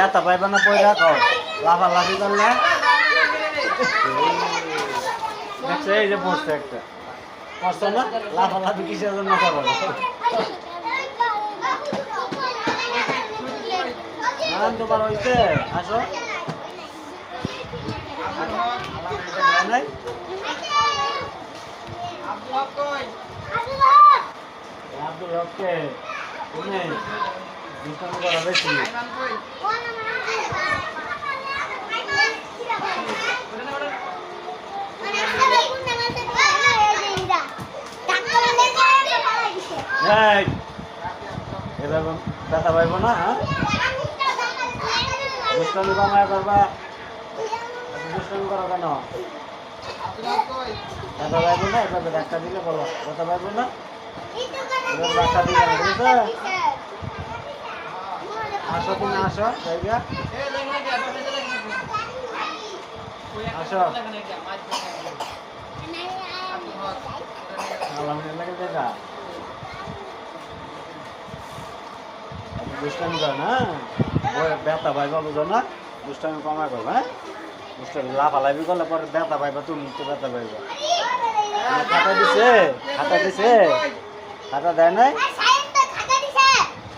ব্যথা পাইবে না পয়সা খাও লাফালাফি করলে? দেখছ এই যে পড়ছে একটা। পড়ছো না? লাফালাফি কিসের জন্য করো? নারায়ণ তোমার হইছে? আসো। নাই? আব্দুল হককে? তুমি? এভাবে ব্যথা পাইব না হ্যাঁ? দুষ্টামি কমায় করবা। দুষ্টামি করো কেন? ব্যথা পাইব না, এভাবে ধাক্কা দিলে বলো। ব্যথা পাইব না? আসো তুমি, আসো, জায়গা। আসো। আলহামদুলিল্লাহ জায়গা দুষ্টামি কর না ব্যথা পাইবা বুঝো না, দুষ্টামি কমায় করবা হ্যাঁ? দুষ্টামি, লাফালাফি করলে পরে ব্যথা পাইবা তুমি তো ব্যথা পাইবা খাতা দিছে? খাতা দিছে? খাতা দেয় নাই?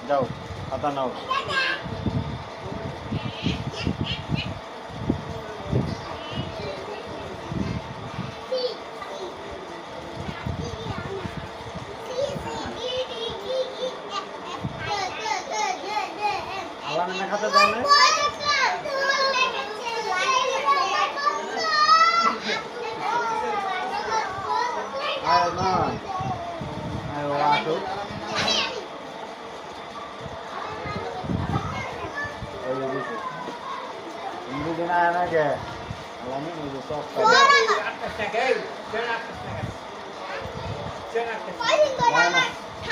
যাও। খাতা নাও। খাতা দেয় নাই আয় না আয় ও আসো ওই যে দিছে তুমি দুদিন আয় না গে আলামিন ওই যে সব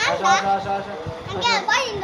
আসো আসো আসো আসো আসো